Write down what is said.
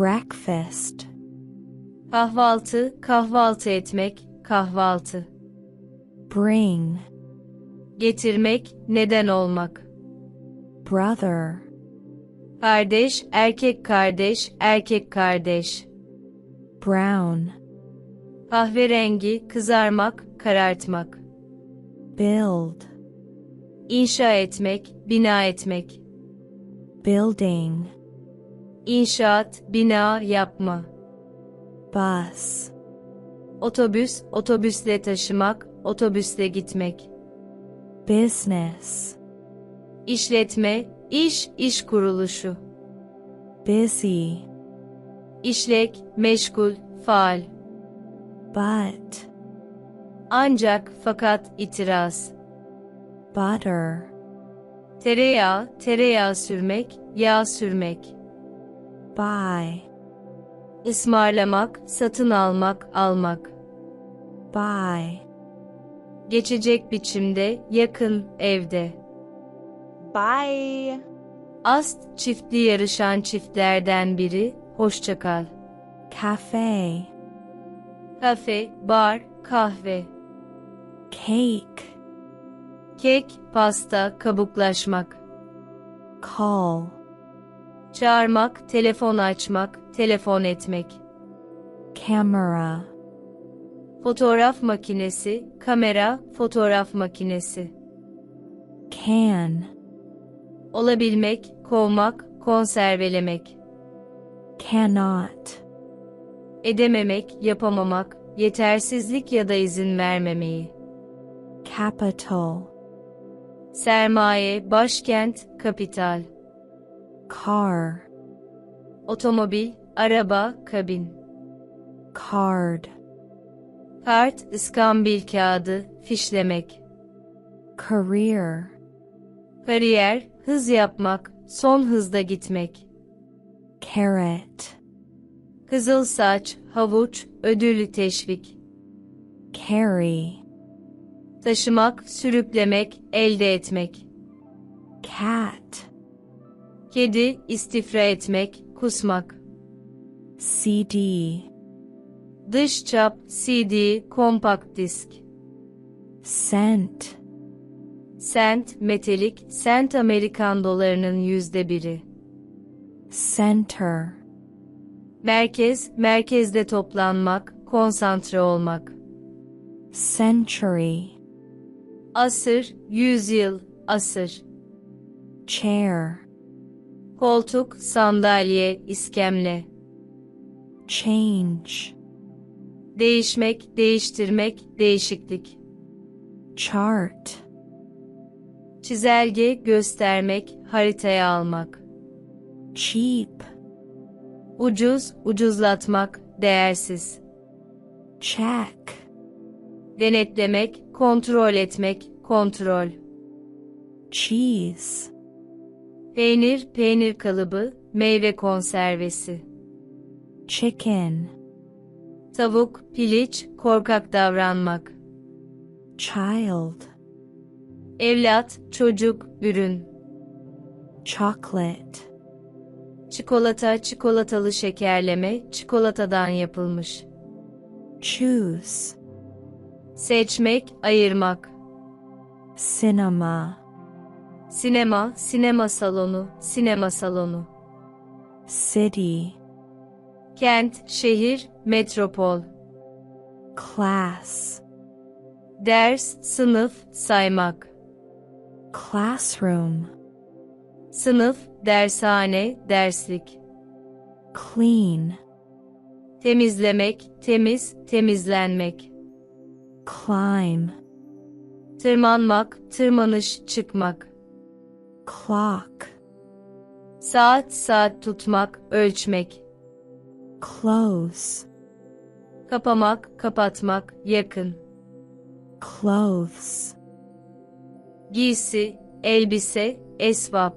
breakfast, Kahvaltı, kahvaltı etmek, kahvaltı. bring, Getirmek, neden olmak. brother, Kardeş, erkek kardeş, erkek kardeş. brown, Kahverengi, kızarmak, karartmak. build, İnşa etmek, bina etmek. building, İnşaat, bina yapma. bus, Otobüs, otobüsle taşımak, otobüsle gitmek. business, İşletme, iş, iş kuruluşu. busy, İşlek, meşgul, faal. but, Ancak, fakat, itiraz. butter, Tereyağı, tereyağı sürmek, yağ sürmek. Buy, Ismarlamak, satın almak, almak. buy, Geçecek biçimde, yakın, evde. Bye. Ast, çiftli yarışan çiftlerden biri, hoşça kal. cafe, Kafe, bar, kahve. cake, Kek, pasta, kabuklaşmak. call, Çağırmak, telefon açmak, telefon etmek. camera, Fotoğraf makinesi, kamera, fotoğraf makinesi. can, Olabilmek, kovmak, konservelemek. cannot, Edememek, yapamamak, yetersizlik ya da izin vermemeyi. capital, Sermaye, başkent, kapital. Car, Otomobil, araba, kabin. card, Kart, iskambil kağıdı, fişlemek. career, Kariyer, hız yapmak, son hızda gitmek. carrot, Kızıl saç, havuç, ödüllü teşvik. carry, Taşımak, sürüklemek, elde etmek. cat, Kedi, istifra etmek, kusmak. CD, Dış çap, CD, kompakt disk. cent, Sent, metalik, sent Amerikan dolarının yüzde biri. center, Merkez, merkezde toplanmak, konsantre olmak. century, Asır, yüzyıl, asır. chair, Koltuk, sandalye, iskemle. change, Değişmek, değiştirmek, değişiklik. chart, Çizelge, göstermek, haritaya almak. cheap, Ucuz, ucuzlatmak, değersiz. check, Denetlemek, kontrol etmek, kontrol. cheese, Peynir, peynir kalıbı, meyve konservesi. chicken, Tavuk, piliç, korkak davranmak. child, Evlat, çocuk, ürün. chocolate, Çikolata, çikolatalı şekerleme, çikolatadan yapılmış. choose, Seçmek, ayırmak. cinema, Sinema, sinema salonu, sinema salonu. city, Kent, şehir, metropol. class, Ders, sınıf, saymak. classroom, Sınıf, dershane, derslik. clean, Temizlemek, temiz, temizlenmek. climb, Tırmanmak, tırmanış, çıkmak. Clock, Saat, saat tutmak, ölçmek. close, Kapamak, kapatmak, yakın. clothes, Giysi, elbise, esvap.